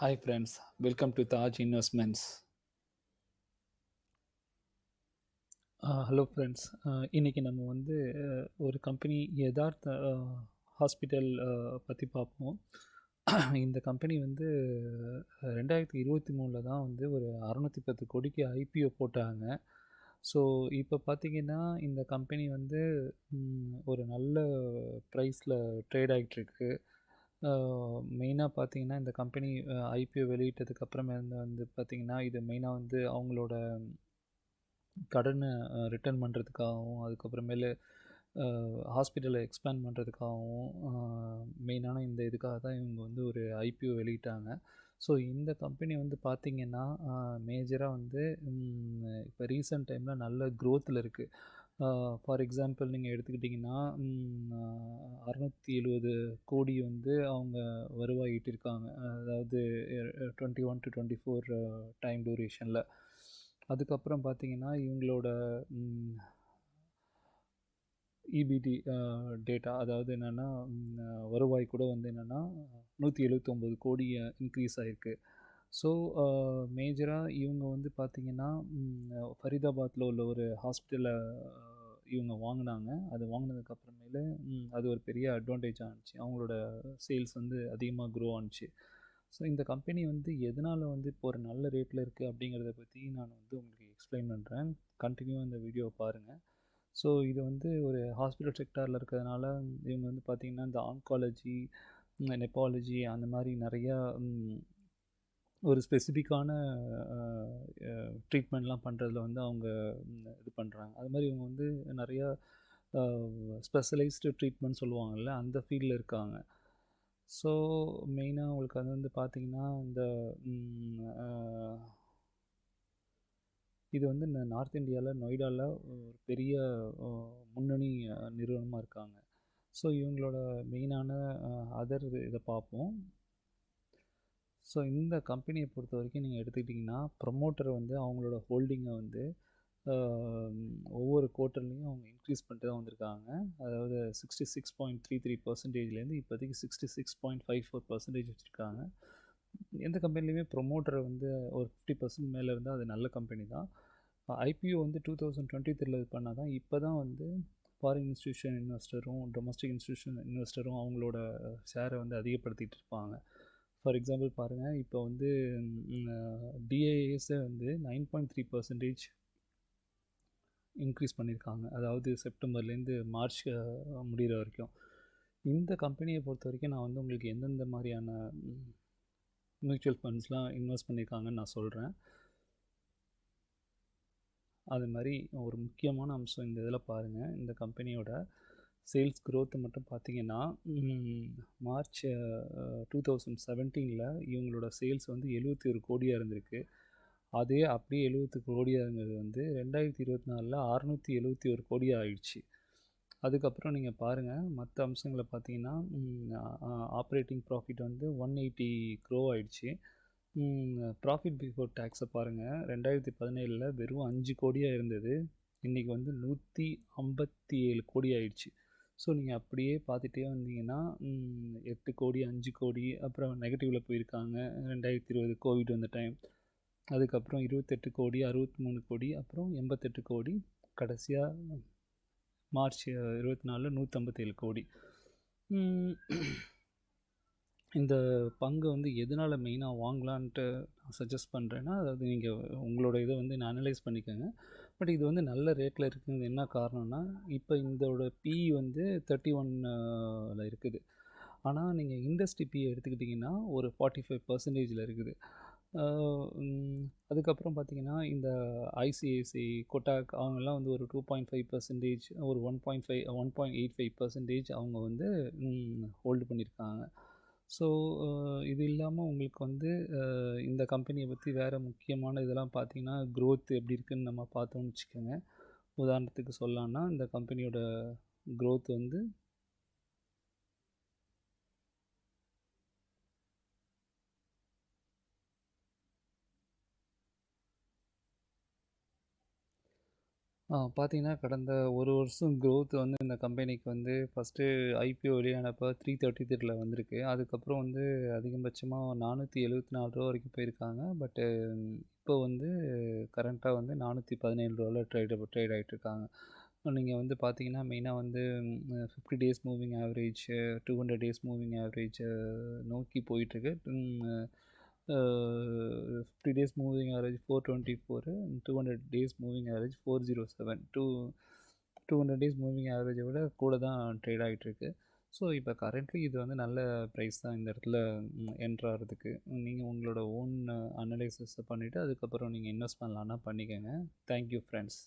Hi friends welcome to Taj investments hello friends இன்றைக்கி நம்ம வந்து uh, ஒரு கம்பெனி யதார்த்த uh, ஹாஸ்பிட்டல் uh, பற்றி பார்ப்போம். இந்த கம்பெனி வந்து ரெண்டாயிரத்தி இருபத்தி மூணில் தான் வந்து ஒரு அறநூற்றி பத்து கோடிக்கு ஐபிஓ போட்டாங்க. ஸோ இப்போ பார்த்தீங்கன்னா இந்த கம்பெனி வந்து ஒரு நல்ல ப்ரைஸில் ட்ரேட் ஆகிட்டுருக்கு மெயினாக பார்த்தீங்கன்னா இந்த கம்பெனி ஐபிஓ வெளியிட்டதுக்கு அப்புறமேருந்து வந்து பார்த்திங்கன்னா பார்த்தீங்கன்னா இது மெயினாக வந்து அவங்களோட கடனை ரிட்டர்ன் பண்ணுறதுக்காகவும் அதுக்கப்புறமேலு ஹாஸ்பிட்டலை எக்ஸ்பேண்ட் பண்ணுறதுக்காகவும் மெயினான இந்த இதுக்காக தான் இவங்க வந்து ஒரு ஐபிஓ வெளியிட்டாங்க. ஸோ இந்த கம்பெனி வந்து பார்த்திங்கன்னா மேஜராக வந்து இப்போ ரீசெண்ட் டைமில் நல்ல க்ரோத்தில் இருக்குது ஃபார் எக்ஸாம்பிள் நீங்கள் எடுத்துக்கிட்டிங்கன்னா அறநூற்றி எழுபது கோடி வந்து அவங்க வருவாய் ஈட்டிருக்காங்க அதாவது twenty one to twenty four time டூரேஷனில் அதுக்கப்புறம் பார்த்தீங்கன்னா இவங்களோட இபிடி டேட்டா அதாவது என்னென்னா வருவாய் கூட வந்து என்னென்னா நூற்றி எழுபத்தொம்போது கோடி இன்க்ரீஸ் ஆகிருக்கு ஸோ மேஜராக இவங்க வந்து பார்த்திங்கன்னா ஃபரிதாபாத்தில் உள்ள ஒரு ஹாஸ்பிட்டலை இவங்க வாங்கினாங்க. அது வாங்கினதுக்கப்புறமேலு அது ஒரு பெரிய அட்வான்டேஜ் ஆனிச்சு அவங்களோட சேல்ஸ் வந்து அதிகமாக க்ரோ ஆனிச்சு. ஸோ இந்த கம்பெனி வந்து எதனால் வந்து இப்போ ஒரு நல்ல ரேட்டில் இருக்குது அப்படிங்கிறத பற்றி நான் வந்து உங்களுக்கு எக்ஸ்பிளைன் பண்ணுறேன் கண்டினியூ இந்த வீடியோவை பாருங்கள் ஸோ இது வந்து ஒரு ஹாஸ்பிட்டல் செக்டாரில் இருக்கிறதுனால இவங்க வந்து பார்த்திங்கன்னா இந்த ஆன்காலஜி நெப்பாலஜி அந்த மாதிரி நிறையா ஒரு ஸ்பெசிஃபிக்கான ட்ரீட்மெண்ட்லாம் பண்ணுறதுல வந்து அவங்க இது பண்ணுறாங்க அது மாதிரி இவங்க வந்து நிறையா ஸ்பெஷலைஸ்டு ட்ரீட்மெண்ட் சொல்லுவாங்கள்ல அந்த ஃபீல்டில் இருக்காங்க. ஸோ மெயினாக அவங்களுக்கு அது வந்து பார்த்திங்கன்னா இந்த இது வந்து இந்த நார்த் இந்தியாவில் நொய்டாவில் ஒரு பெரிய முன்னணி நிறுவனமாக இருக்காங்க. ஸோ இவங்களோட மெயினான அதர் இதை பார்ப்போம். ஸோ இந்த கம்பெனியை பொறுத்த வரைக்கும் நீங்கள் எடுத்துக்கிட்டிங்கன்னா ப்ரமோட்டர் வந்து அவங்களோட ஹோல்டிங்கை வந்து ஒவ்வொரு குவார்ட்டர்லேயும் அவங்க இன்க்ரீஸ் பண்ணிட்டு தான் வந்திருக்காங்க. அதாவது sixty six point three three பர்சன்டேஜ்லேருந்து இப்போதைக்கு sixty six point five four percentage வச்சுருக்காங்க. எந்த கம்பெனிலையுமே ப்ரொமோட்டர் வந்து ஒரு ஃபிஃப்டி பர்சன்ட் மேலே இருந்தால் அது நல்ல கம்பெனி தான். ஐபிஓ வந்து டூ தௌசண்ட் டுவெண்ட்டி த்ரீல இது பண்ணால் தான் இப்போ தான் வந்து ஃபாரின் இன்ஸ்டியூஷன் இன்வெஸ்டரும் டொமஸ்டிக் இன்ஸ்டியூஷன் இன்வெஸ்டரும் அவங்களோட ஷேரை வந்து அதிகப்படுத்திகிட்டு இருப்பாங்க. ஃபார் எக்ஸாம்பிள் பாருங்கள் இப்போ வந்து டிஏஎஸை வந்து nine point three percentage increase பண்ணியிருக்காங்க. அதாவது செப்டம்பர்லேருந்து மார்ச் முடிகிற வரைக்கும். இந்த கம்பெனியை பொறுத்த வரைக்கும் நான் வந்து உங்களுக்கு எந்தெந்த மாதிரியான மியூச்சுவல் ஃபண்ட்ஸ்லாம் இன்வெஸ்ட் பண்ணியிருக்காங்கன்னு நான் சொல்கிறேன் அது மாதிரி ஒரு முக்கியமான அம்சம் இந்த இதில் பாருங்கள் இந்த கம்பெனியோட சேல்ஸ் க்ரோத்து மட்டும் பார்த்தீங்கன்னா மார்ச் டூ தௌசண்ட் செவன்டீனில் இவங்களோட சேல்ஸ் வந்து எழுபத்தி ஒரு கோடியாக இருந்திருக்கு. அதே அப்படியே எழுபத்தி கோடியாக இருந்தது வந்து ரெண்டாயிரத்தி இருபத்தி நாலில் அறநூற்றி எழுபத்தி ஒரு கோடியாக ஆயிடுச்சு. அதுக்கப்புறம் நீங்கள் பாருங்கள் மற்ற அம்சங்களை பார்த்தீங்கன்னா ஆப்ரேட்டிங் ப்ராஃபிட் வந்து ஒன் எயிட்டி க்ரோ ஆயிடுச்சு. ப்ராஃபிட் பிஃபோர் டேக்ஸை பாருங்கள் ரெண்டாயிரத்தி பதினேழில் வெறும் அஞ்சு கோடியாக இருந்தது. இன்றைக்கி வந்து நூற்றி ஐம்பத்தி ஏழு கோடி ஆயிடுச்சு. ஸோ நீங்கள் அப்படியே பார்த்துட்டே வந்தீங்கன்னா எட்டு கோடி அஞ்சு கோடி அப்புறம் நெகட்டிவில் போயிருக்காங்க. ரெண்டாயிரத்தி இருபது கோவிட் வந்த டைம் அதுக்கப்புறம் இருபத்தெட்டு கோடி அறுபத்தி மூணு கோடி அப்புறம் எண்பத்தெட்டு கோடி கடைசியாக மார்ச் இருபத்தி நாலில் நூற்றம்பத்தேழு கோடி. இந்த பங்கு வந்து எதனால் மெயினாக வாங்கலான்ட்டு நான் சஜஸ்ட் பண்ணுறேன்னா அதாவது நீங்கள் உங்களோட இதை வந்து நான் அனலைஸ் பண்ணிக்கோங்க. பட் இது வந்து நல்ல ரேட்டில் இருக்குது என்ன காரணம்னா இப்போ இதோட பி வந்து தேர்ட்டி ஒன்னில் இருக்குது. ஆனால் நீங்கள் இண்டஸ்ட்ரி பி எடுத்துக்கிட்டிங்கன்னா ஒரு ஃபார்ட்டி ஃபைவ் பர்சன்டேஜில் இருக்குது. அதுக்கப்புறம் பார்த்தீங்கன்னா இந்த ஐசிஐசி கொட்டாக் அவங்கெல்லாம் வந்து ஒரு டூ பாயிண்ட் ஃபைவ் பர்சன்டேஜ் ஒரு one point five one point eight five percentage அவங்க வந்து ஹோல்டு பண்ணியிருக்காங்க ஸோ இது இல்லாமல் உங்களுக்கு வந்து இந்த கம்பெனியை பற்றி வேறு முக்கியமான இதெல்லாம் பார்த்தீங்கன்னா க்ரோத் எப்படி இருக்குதுன்னு நம்ம பார்த்தோம்னு வச்சுக்கோங்க. உதாரணத்துக்கு சொல்லலான்னா இந்த கம்பெனியோட க்ரோத் வந்து பார்த்தீங்கன்னா கடந்த ஒரு வருஷம் க்ரோத் வந்து இந்த கம்பெனிக்கு வந்து ஃபஸ்ட்டு ஐபிஓ வெளியானப்போ த்ரீ தேர்ட்டி த்ரீல வந்திருக்கு. அதுக்கப்புறம் வந்து அதிகபட்சமாக நானூற்றி எழுபத்தி நாலு ரூபா வரைக்கும் போயிருக்காங்க. பட்டு இப்போ வந்து கரண்ட்டாக வந்து நானூற்றி பதினேழு ரூபாவில் ட்ரேட் ட்ரேட் ஆகிட்ருக்காங்க நீங்கள் வந்து பார்த்தீங்கன்னா மெயினாக வந்து fifty days moving average two hundred days moving average நோக்கி போயிட்டுருக்கு fifty days moving average four twenty four two hundred days moving average four zero seven two two hundred days moving ஆவரேஜை விட கூட தான் ட்ரேட் ஆகிட்டுருக்கு ஸோ இப்போ currently இது வந்து நல்ல ப்ரைஸ் தான் இந்த இடத்துல என்ட்ரு ஆகிறதுக்கு. நீங்கள் உங்களோட ஓன் அனலைசிஸை பண்ணிவிட்டு அதுக்கப்புறம் நீங்கள் இன்வெஸ்ட் பண்ணலான்னா பண்ணிக்கோங்க. Thank you friends